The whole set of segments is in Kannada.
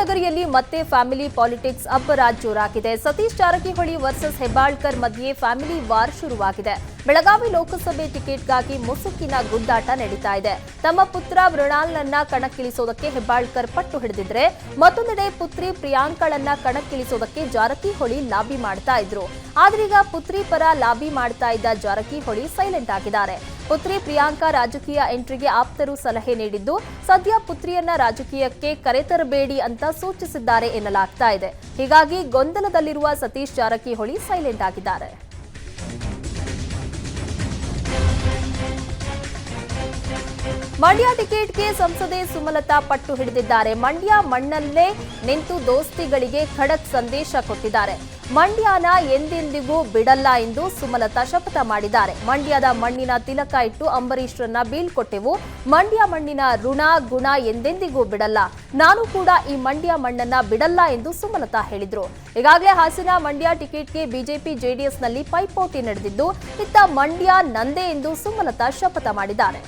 ನಗರಿಯಲ್ಲಿ ಮತ್ತೆ ಫ್ಯಾಮಿಲಿ ಪಾಲಿಟಿಕ್ಸ್ ಅಬ್ಬರ ಜೋರಾಗಿದೆ. ಸತೀಶ್ ಜಾರಕಿಹೊಳಿ ವರ್ಸಸ್ ಹೆಬ್ಬಾಳ್ಕರ್ ಮಧ್ಯೆ ಫ್ಯಾಮಿಲಿ ವಾರ್ ಶುರುವಾಗಿದೆ. ಬೆಳಗಾವಿ ಲೋಕಸಭೆ ಟಿಕೆಟ್ಗಾಗಿ ಮುಸುಕಿನ ಗುದ್ದಾಟ ನಡೀತಾ ಇದೆ. ತಮ್ಮ ಪುತ್ರ ಮೃಣಾಲ್ನನ್ನ ಕಣಕ್ಕಿಳಿಸೋದಕ್ಕೆ ಹೆಬ್ಬಾಳ್ಕರ್ ಪಟ್ಟು ಹಿಡಿದಿದ್ರೆ, ಮತ್ತೊಂದೆಡೆ ಪುತ್ರಿ ಪ್ರಿಯಾಂಕಳನ್ನ ಕಣಕ್ಕಿಳಿಸೋದಕ್ಕೆ ಜಾರಕಿಹೊಳಿ ಲಾಬಿ ಮಾಡ್ತಾ ಇದ್ರು. ಆದ್ರೀಗ ಪುತ್ರಿ ಪರ ಲಾಬಿ ಮಾಡ್ತಾ ಇದ್ದ ಜಾರಕಿಹೊಳಿ ಸೈಲೆಂಟ್ ಆಗಿದ್ದಾರೆ. ಪುತ್ರಿ ಪ್ರಿಯಾಂಕಾ ರಾಜಕೀಯ ಎಂಟ್ರಿಗೆ ಆಪ್ತರು ಸಲಹೆ ನೀಡಿದ್ದು, ಸದ್ಯ ಪುತ್ರಿಯನ್ನ ರಾಜಕೀಯಕ್ಕೆ ಕರೆತರಬೇಡಿ ಅಂತ ಸೂಚಿಸಿದ್ದಾರೆ ಎನ್ನಲಾಗ್ತಾ ಇದೆ. ಹೀಗಾಗಿ ಗೊಂದಲದಲ್ಲಿರುವ ಸತೀಶ್ ಜಾರಕಿಹೊಳಿ ಸೈಲೆಂಟ್ ಆಗಿದ್ದಾರೆ. ಮಂಡ್ಯ ಟಿಕೆಟ್ಗೆ ಸಂಸದೆ ಸುಮಲತಾ ಪಟ್ಟು ಹಿಡಿದಿದ್ದಾರೆ. ಮಂಡ್ಯ ಮಣ್ಣಲ್ಲೇ ನಿಂತು ದೋಸ್ತಿಗಳಿಗೆ ಖಡಕ್ ಸಂದೇಶ ಕೊಟ್ಟಿದ್ದಾರೆ. ಮಂಡ್ಯನ ಎಂದೆಂದಿಗೂ ಬಿಡಲ್ಲ ಎಂದು ಸುಮಲತಾ ಶಪಥ ಮಾಡಿದ್ದಾರೆ. ಮಂಡ್ಯದ ಮಣ್ಣಿನ ತಿಲಕ ಇಟ್ಟು ಅಂಬರೀಷ್ರನ್ನ ಬೀಳ್ಕೊಟ್ಟೆವು. ಮಂಡ್ಯ ಮಣ್ಣಿನ ಋಣ, ಗುಣ ಎಂದೆಂದಿಗೂ ಬಿಡಲ್ಲ. ನಾನು ಕೂಡ ಈ ಮಂಡ್ಯ ಮಣ್ಣನ್ನ ಬಿಡಲ್ಲ ಎಂದು ಸುಮಲತಾ ಹೇಳಿದ್ರು. ಈಗಾಗಲೇ ಹಾಸನ ಮಂಡ್ಯ ಟಿಕೆಟ್ಗೆ ಬಿಜೆಪಿ ಜೆಡಿಎಸ್ನಲ್ಲಿ ಪೈಪೋಟಿ ನಡೆದಿದ್ದು, ಇತ್ತ ಮಂಡ್ಯ ನಂದೇ ಎಂದು ಸುಮಲತಾ ಶಪಥ ಮಾಡಿದ್ದಾರೆ.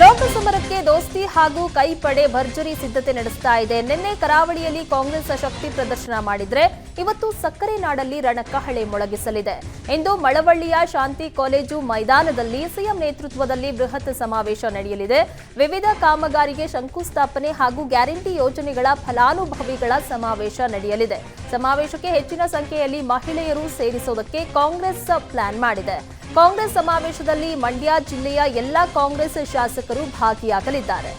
ಲೋಕಸಮರಕ್ಕೆ ದೋಸ್ತಿ ಹಾಗೂ ಕೈಪಡೆ ಭರ್ಜರಿ ಸಿದ್ಧತೆ ನಡೆಸ್ತಾ ಇದೆ. ನಿನ್ನೆ ಕರಾವಳಿಯಲ್ಲಿ ಕಾಂಗ್ರೆಸ್ ಶಕ್ತಿ ಪ್ರದರ್ಶನ ಮಾಡಿದ್ರೆ ಇವತ್ತು ಸಕ್ಕರೆ ನಾಡಲ್ಲಿ ರಣಕಹಳೆ ಮೊಳಗಿಸಲಿದೆ. ಇಂದು ಮಳವಳ್ಳಿಯ ಶಾಂತಿ ಕಾಲೇಜು ಮೈದಾನದಲ್ಲಿ ಸಿಎಂ ನೇತೃತ್ವದಲ್ಲಿ ಬೃಹತ್ ಸಮಾವೇಶ ನಡೆಯಲಿದೆ. ವಿವಿಧ ಕಾಮಗಾರಿಗೆ ಶಂಕುಸ್ಥಾಪನೆ ಹಾಗೂ ಗ್ಯಾರಂಟಿ ಯೋಜನೆಗಳ ಫಲಾನುಭವಿಗಳ ಸಮಾವೇಶ ನಡೆಯಲಿದೆ. ಸಮಾವೇಶಕ್ಕೆ ಹೆಚ್ಚಿನ ಸಂಖ್ಯೆಯಲ್ಲಿ ಮಹಿಳೆಯರು ಸೇರಿಸೋದಕ್ಕೆ ಕಾಂಗ್ರೆಸ್ ಪ್ಲಾನ್ ಮಾಡಿದೆ. ಕಾಂಗ್ರೆಸ್ ಸಮಾವೇಶದಲ್ಲಿ ಮಂಡ್ಯ ಜಿಲ್ಲೆಯ ಎಲ್ಲ ಕಾಂಗ್ರೆಸ್ ಶಾಸಕರು ಭಾಗಿಯಾಗಲಿದ್ದಾರೆ.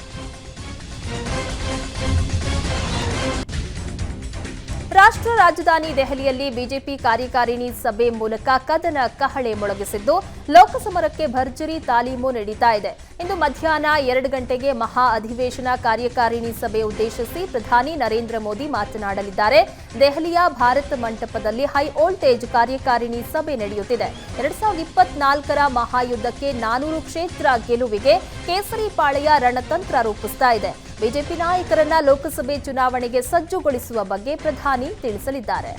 ರಾಷ್ಟ್ರ ರಾಜಧಾನಿ ದೆಹಲಿಯಲ್ಲಿ ಬಿಜೆಪಿ ಕಾರ್ಯಕಾರಿಣಿ ಸಭೆ ಮೂಲಕ ಕದನ ಕಹಳೆ ಮೊಳಗಿಸಿದ್ದು, ಲೋಕಸಮರಕ್ಕೆ ಭರ್ಜರಿ ತಾಲೀಮು ನಡೀತಾ ಇದೆ. ಇಂದು ಮಧ್ಯಾಹ್ನ ಎರಡು ಗಂಟೆಗೆ ಮಹಾ ಅಧಿವೇಶನ ಕಾರ್ಯಕಾರಿಣಿ ಸಭೆ ಉದ್ದೇಶಿಸಿ ಪ್ರಧಾನಿ ನರೇಂದ್ರ ಮೋದಿ ಮಾತನಾಡಲಿದ್ದಾರೆ. ದೆಹಲಿಯ ಭಾರತ ಮಂಟಪದಲ್ಲಿ ಹೈ ವೋಲ್ಟೇಜ್ ಕಾರ್ಯಕಾರಿಣಿ ಸಭೆ ನಡೆಯುತ್ತಿದೆ. ಎರಡ್ ಸಾವಿರದ ಇಪ್ಪತ್ನಾಲ್ಕರ ಮಹಾಯುದ್ಧಕ್ಕೆ ನಾನೂರು ಕ್ಷೇತ್ರ ಗೆಲುವಿಗೆ ಕೇಸರಿ ಪಾಳೆಯ ರಣತಂತ್ರ ರೂಪಿಸ್ತಾ ಇದೆ. ಬಿಜೆಪಿ ನಾಯಕರನ್ನ ಲೋಕಸಭೆ ಚುನಾವಣೆಗೆ ಸಜ್ಜುಗೊಳಿಸುವ ಬಗ್ಗೆ ಪ್ರಧಾನಿ ತಿಳಿಸಲಿದ್ದಾರೆ.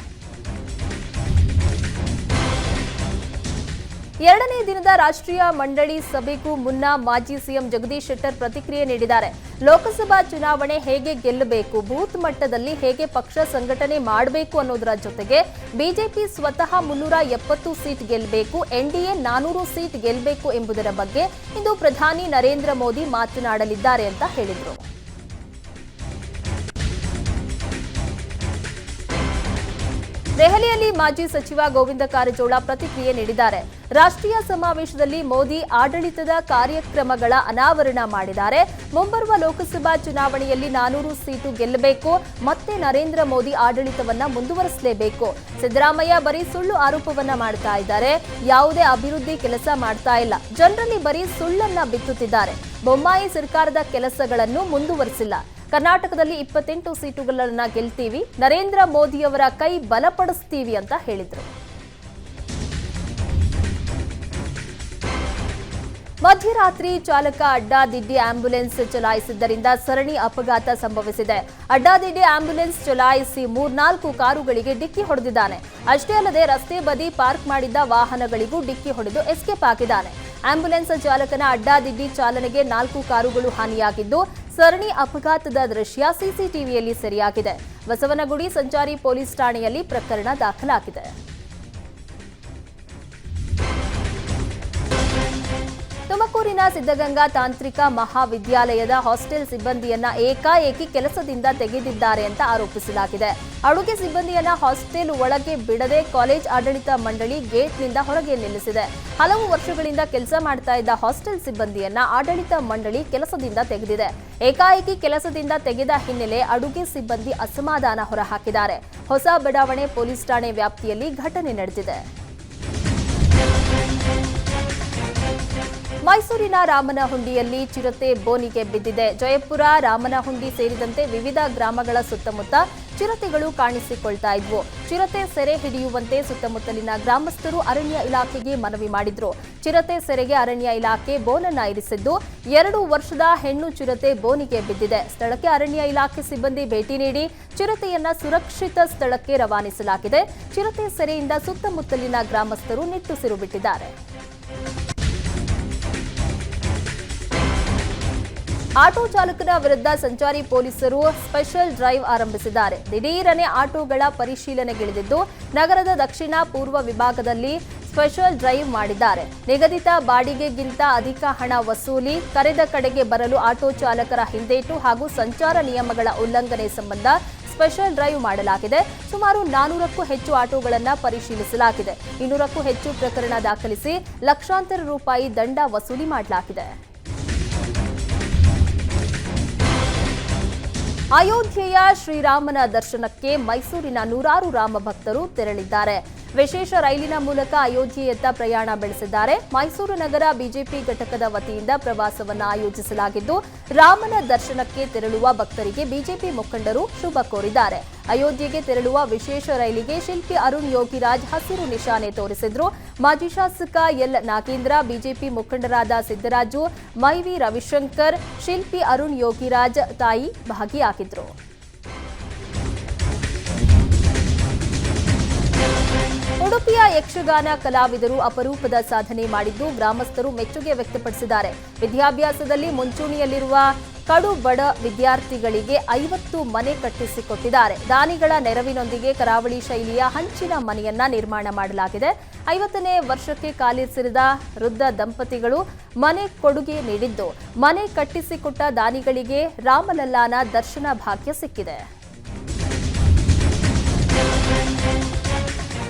ಎರಡನೇ ದಿನದ ರಾಷ್ಟ್ರೀಯ ಮಂಡಳಿ ಸಭೆಗೂ ಮುನ್ನ ಮಾಜಿ ಸಿಎಂ ಜಗದೀಶ್ ಶೆಟ್ಟರ್ ಪ್ರತಿಕ್ರಿಯೆ ನೀಡಿದ್ದಾರೆ. ಲೋಕಸಭಾ ಚುನಾವಣೆ ಹೇಗೆ ಗೆಲ್ಲಬೇಕು, ಬೂತ್ ಮಟ್ಟದಲ್ಲಿ ಹೇಗೆ ಪಕ್ಷ ಸಂಘಟನೆ ಮಾಡಬೇಕು ಅನ್ನೋದರ ಜೊತೆಗೆ ಬಿಜೆಪಿ ಸ್ವತಃ ಮುನ್ನೂರ ಎಪ್ಪತ್ತು ಸೀಟ್ ಗೆಲ್ಲಬೇಕು, ಎನ್ಡಿಎ ನಾನೂರು ಸೀಟ್ ಗೆಲ್ಲಬೇಕು ಎಂಬುದರ ಬಗ್ಗೆ ಇಂದು ಪ್ರಧಾನಿ ನರೇಂದ್ರ ಮೋದಿ ಮಾತನಾಡಲಿದ್ದಾರೆ ಅಂತ ಹೇಳಿದರು. ದೆಹಲಿಯಲ್ಲಿ ಮಾಜಿ ಸಚಿವ ಗೋವಿಂದ ಕಾರಜೋಳ ಪ್ರತಿಕ್ರಿಯೆ ನೀಡಿದ್ದಾರೆ. ರಾಷ್ಟ್ರೀಯ ಸಮಾವೇಶದಲ್ಲಿ ಮೋದಿ ಆಡಳಿತದ ಕಾರ್ಯಕ್ರಮಗಳ ಅನಾವರಣ ಮಾಡಿದ್ದಾರೆ. ಮುಂಬರುವ ಲೋಕಸಭಾ ಚುನಾವಣೆಯಲ್ಲಿ ನಾನೂರು ಸೀಟು ಗೆಲ್ಲಬೇಕು. ಮತ್ತೆ ನರೇಂದ್ರ ಮೋದಿ ಆಡಳಿತವನ್ನ ಮುಂದುವರಿಸಲೇಬೇಕು. ಸಿದ್ದರಾಮಯ್ಯ ಬರೀ ಸುಳ್ಳು ಆರೋಪವನ್ನ ಮಾಡ್ತಾ ಇದ್ದಾರೆ. ಯಾವುದೇ ಅಭಿವೃದ್ಧಿ ಕೆಲಸ ಮಾಡ್ತಾ ಇಲ್ಲ. ಜನರಲ್ಲಿ ಬರೀ ಸುಳ್ಳನ್ನ ಬಿತ್ತುತ್ತಿದ್ದಾರೆ. ಬೊಮ್ಮಾಯಿ ಸರ್ಕಾರದ ಕೆಲಸಗಳನ್ನು ಮುಂದುವರಿಸಿಲ್ಲ. ಕರ್ನಾಟಕದಲ್ಲಿ ಇಪ್ಪತ್ತೆಂಟು ಸೀಟುಗಳನ್ನ ಗೆಲ್ತೀವಿ. ನರೇಂದ್ರ ಮೋದಿಯವರ ಕೈ ಬಲಪಡಿಸ್ತೀವಿ ಅಂತ ಹೇಳಿದರು. ಮಧ್ಯರಾತ್ರಿ ಚಾಲಕ ಅಡ್ಡಾದಿಡ್ಡಿ ಆಂಬ್ಯುಲೆನ್ಸ್ ಚಲಾಯಿಸಿದ್ದರಿಂದ ಸರಣಿ ಅಪಘಾತ ಸಂಭವಿಸಿದೆ. ಅಡ್ಡಾದಿಡ್ಡಿ ಆಂಬ್ಯುಲೆನ್ಸ್ ಚಲಾಯಿಸಿ ಮೂರ್ನಾಲ್ಕು ಕಾರುಗಳಿಗೆ ಡಿಕ್ಕಿ ಹೊಡೆದಿದ್ದಾನೆ. ಅಷ್ಟೇ ಅಲ್ಲದೆ ರಸ್ತೆ ಬದಿ ಪಾರ್ಕ್ ಮಾಡಿದ್ದ ವಾಹನಗಳಿಗೂ ಡಿಕ್ಕಿ ಹೊಡೆದು ಎಸ್ಕೇಪ್ ಹಾಕಿದ್ದಾನೆ. ಆಂಬ್ಯುಲೆನ್ಸ್ ಚಾಲಕನ ಅಡ್ಡಾದಿಡ್ಡಿ ಚಾಲನೆಗೆ ನಾಲ್ಕು ಕಾರುಗಳು ಹಾನಿಯಾಗಿದ್ದು ಸರಣಿ ಅಪಘಾತದ ದೃಶ್ಯ ಸಿಸಿಟಿವಿಯಲ್ಲಿ ಸೆರೆಯಾಗಿದೆ. ಬಸವನಗುಡಿ ಸಂಚಾರಿ ಪೊಲೀಸ್ ಠಾಣೆಯಲ್ಲಿ ಪ್ರಕರಣ ದಾಖಲಾಗಿದೆ. ಸಿದ್ಧಗಂಗಾ ತಾಂತ್ರಿಕ ಮಹಾವಿದ್ಯಾಲಯದ ಹಾಸ್ಟೆಲ್ ಸಿಬ್ಬಂದಿಯನ್ನ ಏಕಾಏಕಿ ಕೆಲಸದಿಂದ ತೆಗೆದಿದ್ದಾರೆ ಅಂತ ಆರೋಪಿಸಲಾಗಿದೆ. ಅಡುಗೆ ಸಿಬ್ಬಂದಿಯನ್ನ ಹಾಸ್ಟೆಲ್ ಒಳಗೆ ಬಿಡದೆ ಕಾಲೇಜ್ ಆಡಳಿತ ಮಂಡಳಿ ಗೇಟ್ನಿಂದ ಹೊರಗೆ ನಿಲ್ಲಿಸಿದೆ. ಹಲವು ವರ್ಷಗಳಿಂದ ಕೆಲಸ ಮಾಡ್ತಾ ಇದ್ದ ಹಾಸ್ಟೆಲ್ ಸಿಬ್ಬಂದಿಯನ್ನ ಆಡಳಿತ ಮಂಡಳಿ ಕೆಲಸದಿಂದ ತೆಗೆದಿದೆ. ಏಕಾಏಕಿ ಕೆಲಸದಿಂದ ತೆಗೆದ ಹಿನ್ನೆಲೆ ಅಡುಗೆ ಸಿಬ್ಬಂದಿ ಅಸಮಾಧಾನ ಹೊರಹಾಕಿದ್ದಾರೆ. ಹೊಸ ಬಡಾವಣೆ ಪೊಲೀಸ್ ಠಾಣೆ ವ್ಯಾಪ್ತಿಯಲ್ಲಿ ಘಟನೆ ನಡೆದಿದೆ. ಮೈಸೂರಿನ ರಾಮನಹುಂಡಿಯಲ್ಲಿ ಚಿರತೆ ಬೋನಿಗೆ ಬಿದ್ದಿದೆ. ಜಯಪುರ, ರಾಮನಹುಂಡಿ ಸೇರಿದಂತೆ ವಿವಿಧ ಗ್ರಾಮಗಳ ಸುತ್ತಮುತ್ತ ಚಿರತೆಗಳು ಕಾಣಿಸಿಕೊಳ್ತಾ ಇದ್ವು. ಚಿರತೆ ಸೆರೆ ಹಿಡಿಯುವಂತೆ ಸುತ್ತಮುತ್ತಲಿನ ಗ್ರಾಮಸ್ಥರು ಅರಣ್ಯ ಇಲಾಖೆಗೆ ಮನವಿ ಮಾಡಿದ್ರು. ಚಿರತೆ ಸೆರೆಗೆ ಅರಣ್ಯ ಇಲಾಖೆ ಬೋನನ್ನ ಇರಿಸಿದ್ದು, ಎರಡು ವರ್ಷದ ಹೆಣ್ಣು ಚಿರತೆ ಬೋನಿಗೆ ಬಿದ್ದಿದೆ. ಸ್ಥಳಕ್ಕೆ ಅರಣ್ಯ ಇಲಾಖೆ ಸಿಬ್ಬಂದಿ ಭೇಟಿ ನೀಡಿ ಚಿರತೆಯನ್ನ ಸುರಕ್ಷಿತ ಸ್ಥಳಕ್ಕೆ ರವಾನಿಸಲಾಗಿದೆ. ಚಿರತೆ ಸೆರೆಯಿಂದ ಸುತ್ತಮುತ್ತಲಿನ ಗ್ರಾಮಸ್ಥರು ನಿಟ್ಟುಸಿರು ಬಿಟ್ಟಿದ್ದಾರೆ. ಆಟೋ ಚಾಲಕನ ವಿರುದ್ಧ ಸಂಚಾರಿ ಪೊಲೀಸರು ಸ್ಪೆಷಲ್ ಡ್ರೈವ್ ಆರಂಭಿಸಿದ್ದಾರೆ. ದಿಢೀರನೆ ಆಟೋಗಳ ಪರಿಶೀಲನೆಗಿಳಿದಿದ್ದು, ನಗರದ ದಕ್ಷಿಣ ಪೂರ್ವ ವಿಭಾಗದಲ್ಲಿ ಸ್ಪೆಷಲ್ ಡ್ರೈವ್ ಮಾಡಿದ್ದಾರೆ. ನಿಗದಿತ ಬಾಡಿಗೆಗಿಂತ ಅಧಿಕ ಹಣ ವಸೂಲಿ, ಕರೆದ ಕಡೆಗೆ ಬರಲು ಆಟೋ ಚಾಲಕರ ಹಿಂದೇಟು ಹಾಗೂ ಸಂಚಾರ ನಿಯಮಗಳ ಉಲ್ಲಂಘನೆ ಸಂಬಂಧ ಸ್ಪೆಷಲ್ ಡ್ರೈವ್ ಮಾಡಲಾಗಿದೆ. ಸುಮಾರು ನಾನೂರಕ್ಕೂ ಹೆಚ್ಚು ಆಟೋಗಳನ್ನು ಪರಿಶೀಲಿಸಲಾಗಿದೆ. ಇನ್ನೂರಕ್ಕೂ ಹೆಚ್ಚು ಪ್ರಕರಣ ದಾಖಲಿಸಿ ಲಕ್ಷಾಂತರ ರೂಪಾಯಿ ದಂಡ ವಸೂಲಿ ಮಾಡಲಾಗಿದೆ. ಅಯೋಧ್ಯೆಯ ಶ್ರೀರಾಮನ ದರ್ಶನಕ್ಕೆ ಮೈಸೂರಿನ ನೂರಾರು ರಾಮ ಭಕ್ತರು ತೆರಳಿದ್ದಾರೆ. ವಿಶೇಷ ರೈಲಿನ ಮೂಲಕ ಅಯೋಧ್ಯೆಯತ್ತ ಪ್ರಯಾಣ ಬೆಳೆಸಿದ್ದಾರೆ. ಮೈಸೂರು ನಗರ ಬಿಜೆಪಿ ಘಟಕದ ವತಿಯಿಂದ ಪ್ರವಾಸವನ್ನು ಆಯೋಜಿಸಲಾಗಿದ್ದು, ರಾಮನ ದರ್ಶನಕ್ಕೆ ತೆರಳುವ ಭಕ್ತರಿಗೆ ಬಿಜೆಪಿ ಮುಖಂಡರು ಶುಭ ಕೋರಿದ್ದಾರೆ. ಅಯೋಧ್ಯೆಗೆ ತೆರಳುವ ವಿಶೇಷ ರೈಲಿಗೆ ಶಿಲ್ಪಿ ಅರುಣ್ ಯೋಗಿರಾಜ್ ಹಸಿರು ನಿಶಾನೆ ತೋರಿಸಿದ್ರು. ಮಾಜಿ ಶಾಸಕ ಎಲ್ ನಾಗೇಂದ್ರ, ಬಿಜೆಪಿ ಮುಖಂಡರಾದ ಸಿದ್ದರಾಜು, ಮೈವಿ ರವಿಶಂಕರ್, ಶಿಲ್ಪಿ ಅರುಣ್ ಯೋಗಿರಾಜ್ ತಾಯಿ ಭಾಗಿಯಾಗಿದ್ರು. ಉಡುಪಿಯ ಯಕ್ಷಗಾನ ಕಲಾವಿದರು ಅಪರೂಪದ ಸಾಧನೆ ಮಾಡಿದ್ದು ಗ್ರಾಮಸ್ಥರು ಮೆಚ್ಚುಗೆ ವ್ಯಕ್ತಪಡಿಸಿದ್ದಾರೆ. ವಿದ್ಯಾಭ್ಯಾಸದಲ್ಲಿ ಮುಂಚೂಣಿಯಲ್ಲಿರುವ ಕಡು ಬಡ ವಿದ್ಯಾರ್ಥಿಗಳಿಗೆ ಐವತ್ತು ಮನೆ ಕಟ್ಟಿಸಿಕೊಟ್ಟಿದ್ದಾರೆ. ದಾನಿಗಳ ನೆರವಿನೊಂದಿಗೆ ಕರಾವಳಿ ಶೈಲಿಯ ಹಂಚಿನ ಮನೆಯನ್ನ ನಿರ್ಮಾಣ ಮಾಡಲಾಗಿದೆ. ಐವತ್ತನೇ ವರ್ಷಕ್ಕೆ ಕಾಲಿರಿಸಿದ ವೃದ್ಧ ದಂಪತಿಗಳು ಮನೆ ಕೊಡುಗೆ ನೀಡಿದ್ದು, ಮನೆ ಕಟ್ಟಿಸಿಕೊಟ್ಟ ದಾನಿಗಳಿಗೆ ರಾಮಲಲ್ಲಾನ ದರ್ಶನ ಭಾಗ್ಯ ಸಿಕ್ಕಿದೆ.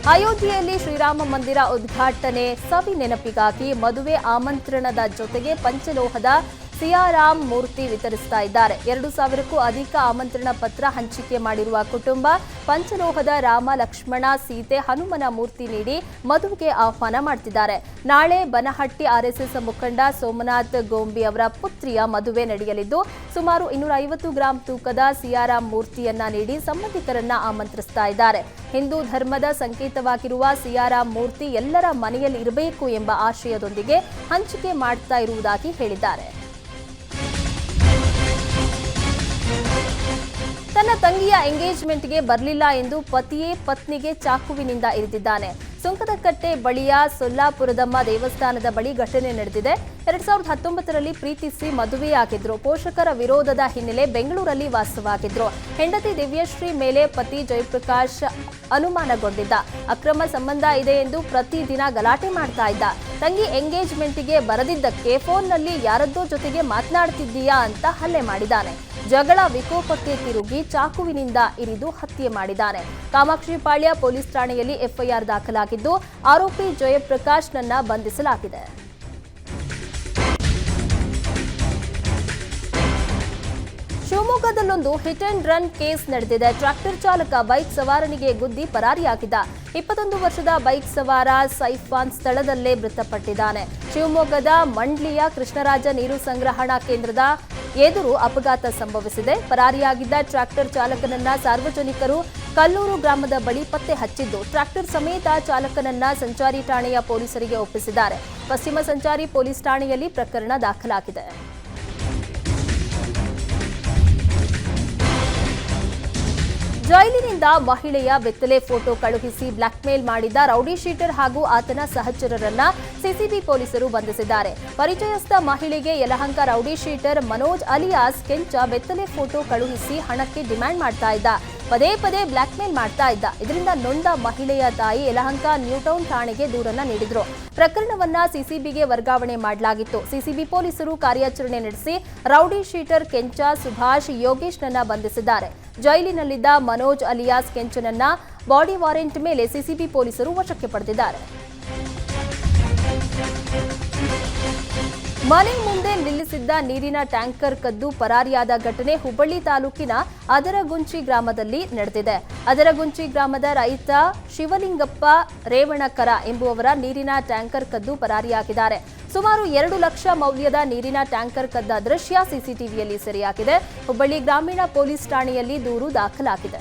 ಅಯೋಧ್ಯೆಯಲ್ಲಿ ಶ್ರೀರಾಮ ಮಂದಿರ ಉದ್ಘಾಟನೆ ಸವಿ ನೆನಪಿಗಾಗಿ ಮದುವೆ ಆಮಂತ್ರಣದ ಜೊತೆಗೆ ಪಂಚಲೋಹದ ಸಿಯಾರಾಮ್ ಮೂರ್ತಿ ವಿತರಿಸ್ತಾ ಇದ್ದಾರೆ. ಎರಡು ಸಾವಿರಕ್ಕೂ ಅಧಿಕ ಆಮಂತ್ರಣ ಪತ್ರ ಹಂಚಿಕೆ ಮಾಡಿರುವ ಕುಟುಂಬ ಪಂಚಲೋಹದ ರಾಮ ಲಕ್ಷ್ಮಣ ಸೀತೆ ಹನುಮನ ಮೂರ್ತಿ ನೀಡಿ ಮದುವೆಗೆ ಆಹ್ವಾನ ಮಾಡ್ತಿದ್ದಾರೆ. ನಾಳೆ ಬನಹಟ್ಟಿ ಆರ್ಎಸ್ಎಸ್ ಮುಖಂಡ ಸೋಮನಾಥ್ ಗೋಂಬಿ ಅವರ ಪುತ್ರಿಯ ಮದುವೆ ನಡೆಯಲಿದ್ದು, ಸುಮಾರು ಇನ್ನೂರ ಐವತ್ತು ಗ್ರಾಂ ತೂಕದ ಸಿಯಾರಾಮ್ ಮೂರ್ತಿಯನ್ನ ನೀಡಿ ಸಂಬಂಧಿಕರನ್ನ ಆಮಂತ್ರಿಸ್ತಾ ಇದ್ದಾರೆ. ಹಿಂದೂ ಧರ್ಮದ ಸಂಕೇತವಾಗಿರುವ ಸಿಯಾರಾಮ್ ಮೂರ್ತಿ ಎಲ್ಲರ ಮನೆಯಲ್ಲಿ ಇರಬೇಕು ಎಂಬ ಆಶಯದೊಂದಿಗೆ ಹಂಚಿಕೆ ಮಾಡ್ತಾ ಇರುವುದಾಗಿ ಹೇಳಿದ್ದಾರೆ. ತನ್ನ ತಂಗಿಯ ಎಂಗೇಜ್ಮೆಂಟ್ಗೆ ಬರಲಿಲ್ಲ ಎಂದು ಪತಿಯೇ ಪತ್ನಿಗೆ ಚಾಕುವಿನಿಂದ ಇರಿದಿದ್ದಾನೆ ಸುಂಕದಕಟ್ಟೆ ಬಳಿಯ ಸೊಲ್ಲಾಪುರದಮ್ಮ ದೇವಸ್ಥಾನದ ಬಳಿ ಘಟನೆ ನಡೆದಿದೆ. ಎರಡ್ ಸಾವಿರದ ಹತ್ತೊಂಬತ್ತರಲ್ಲಿ ಪ್ರೀತಿಸಿ ಮದುವೆಯಾಗಿದ್ರು. ಪೋಷಕರ ವಿರೋಧದ ಹಿನ್ನೆಲೆ ಬೆಂಗಳೂರಲ್ಲಿ ವಾಸವಾಗಿದ್ರು. ಹೆಂಡತಿ ದಿವ್ಯಶ್ರೀ ಮೇಲೆ ಪತಿ ಜಯಪ್ರಕಾಶ್ ಅನುಮಾನಗೊಂಡಿದ್ದ. ಅಕ್ರಮ ಸಂಬಂಧ ಇದೆ ಎಂದು ಪ್ರತಿದಿನ ಗಲಾಟೆ ಮಾಡ್ತಾ ಇದ್ದ. ತಂಗಿ ಎಂಗೇಜ್ಮೆಂಟ್ಗೆ ಬರದಿದ್ದಕ್ಕೆ ಫೋನ್ನಲ್ಲಿ ಯಾರದ್ದೋ ಜೊತೆಗೆ ಮಾತನಾಡ್ತಿದ್ದೀಯಾ ಅಂತ ಹಲ್ಲೆ ಮಾಡಿದ್ದಾನೆ. ಜಗಳ ವಿಕೋಪಕ್ಕೆ ತಿರುಗಿ ಚಾಕುವಿನಿಂದ ಇರಿದು ಹತ್ಯೆ ಮಾಡಿದ್ದಾನೆ ಕಾಮಾಕ್ಷಿಪಾಳ್ಯ ಪೊಲೀಸ್ ಠಾಣೆಯಲ್ಲಿ ಎಫ್ಐಆರ್ ದಾಖಲಾಗಿದ್ದು, ಆರೋಪಿ ಜಯಪ್ರಕಾಶ್ನನ್ನ ಬಂಧಿಸಲಾಗಿದೆ. ಶಿವಮೊಗ್ಗದಲ್ಲೊಂದು ಹಿಟ್ ಅಂಡ್ ರನ್ ಕೇಸ್ ನಡೆದಿದೆ. ಟ್ರಾಕ್ಟರ್ ಚಾಲಕ ಬೈಕ್ ಸವಾರನಿಗೆ ಗುದ್ದಿ ಪರಾರಿಯಾಗಿದ್ದ. ಇಪ್ಪತ್ತೊಂದು ವರ್ಷದ ಬೈಕ್ ಸವಾರ ಸೈಫಾನ್ ಸ್ಥಳದಲ್ಲೇ ಮೃತಪಟ್ಟಿದ್ದಾನೆ. ಶಿವಮೊಗ್ಗದ ಮಂಡ್ಲಿಯ ಕೃಷ್ಣರಾಜ ನೀರು ಸಂಗ್ರಹಣಾ ಕೇಂದ್ರದ ಎದುರು ಅಪಘಾತ ಸಂಭವಿಸಿದೆ. ಪರಾರಿಯಾಗಿದ್ದ ಟ್ರಾಕ್ಟರ್ ಚಾಲಕನನ್ನ ಸಾರ್ವಜನಿಕರು ಕಲ್ಲೂರು ಗ್ರಾಮದ ಬಳಿ ಪತ್ತೆ ಹಚ್ಚಿದ್ದು. ಟ್ರಾಕ್ಟರ್ ಸಮೇತ ಚಾಲಕನನ್ನ ಸಂಚಾರಿ ಠಾಣೆಯ ಪೊಲೀಸರಿಗೆ ಒಪ್ಪಿಸಿದ್ದಾರೆ. ಪಶ್ಚಿಮ ಸಂಚಾರಿ ಪೊಲೀಸ್ ಠಾಣೆಯಲ್ಲಿ ಪ್ರಕರಣ ದಾಖಲಾಗಿದೆ. ಜೈಲಿನಿಂದ ಮಹಿಳೆಯ ಬೆತ್ತಲೆ ಫೋಟೋ ಕಳುಹಿಸಿ ಬ್ಲಾಕ್ಮೇಲ್ ಮಾಡಿದ್ದ ರೌಡಿ ಶೀಟರ್ ಹಾಗೂ ಆತನ ಸಹಚರರನ್ನ ಸಿಸಿಬಿ ಪೊಲೀಸರು ಬಂಧಿಸಿದ್ದಾರೆ. ಪರಿಚಯಸ್ಥ ಮಹಿಳೆಗೆ Yelahanka rowdy sheeter Manoj alias Kencha ಬೆತ್ತಲೆ photo ಕಳುಹಿಸಿ ಹಣಕ್ಕೆ ಡಿಮ್ಯಾಂಡ್ ಮಾಡ್ತಾ ಇದ್ದ. ಪದೇ ಪದೇ ಬ್ಲಾಕ್ಮೇಲ್ ಮಾಡ್ತಾ ಇದ್ದ. ಇದರಿಂದ ನೊಂದ ಮಹಿಳೆಯ ತಾಯಿ ಯಲಹಂಕ ನ್ಯೂಟೌನ್ ಠಾಣೆಗೆ ದೂರನ್ನ ನೀಡಿದ್ರು. ಪ್ರಕರಣವನ್ನ ಸಿಸಿಬಿಗೆ ವರ್ಗಾವಣೆ ಮಾಡಲಾಗಿತ್ತು. ಸಿಸಿಬಿ ಪೊಲೀಸರು ಕಾರ್ಯಾಚರಣೆ ನಡೆಸಿ ರೌಡಿ ಶೀಟರ್ ಕೆಂಚ ಸುಭಾಷ್ ಯೋಗೇಶ್ನನ್ನ ಬಂಧಿಸಿದ್ದಾರೆ. ಜೈಲಿನಲ್ಲಿದ್ದ ಮನೋಜ್ ಅಲಿಯಾಸ್ ಕೆಂಚನನ್ನ ಬಾಡಿ ವಾರೆಂಟ್ ಮೇಲೆ ಸಿಸಿಬಿ ಪೊಲೀಸರು ವಶಕ್ಕೆ ಪಡೆದಿದ್ದಾರೆ. ಮನೆ ಮುಂದೆ ನಿಲ್ಲಿಸಿದ್ದ ನೀರಿನ ಟ್ಯಾಂಕರ್ ಕದ್ದು ಪರಾರಿಯಾದ ಘಟನೆ ಹುಬ್ಬಳ್ಳಿ ತಾಲೂಕಿನ ಅದರಗುಂಚಿ ಗ್ರಾಮದಲ್ಲಿ ನಡೆದಿದೆ. ಅದರಗುಂಚಿ ಗ್ರಾಮದ ರೈತ ಶಿವಲಿಂಗಪ್ಪ ರೇವಣಕರ ಎಂಬುವವರ ನೀರಿನ ಟ್ಯಾಂಕರ್ ಕದ್ದು ಪರಾರಿಯಾಗಿದ್ದಾರೆ. ಸುಮಾರು ಎರಡು ಲಕ್ಷ ಮೌಲ್ಯದ ನೀರಿನ ಟ್ಯಾಂಕರ್ ಕದ್ದ ದೃಶ್ಯ ಸಿಸಿಟಿವಿಯಲ್ಲಿ ಸೆರೆಯಾಗಿದೆ. ಹುಬ್ಬಳ್ಳಿ ಗ್ರಾಮೀಣ ಪೊಲೀಸ್ ಠಾಣೆಯಲ್ಲಿ ದೂರು ದಾಖಲಾಗಿದೆ.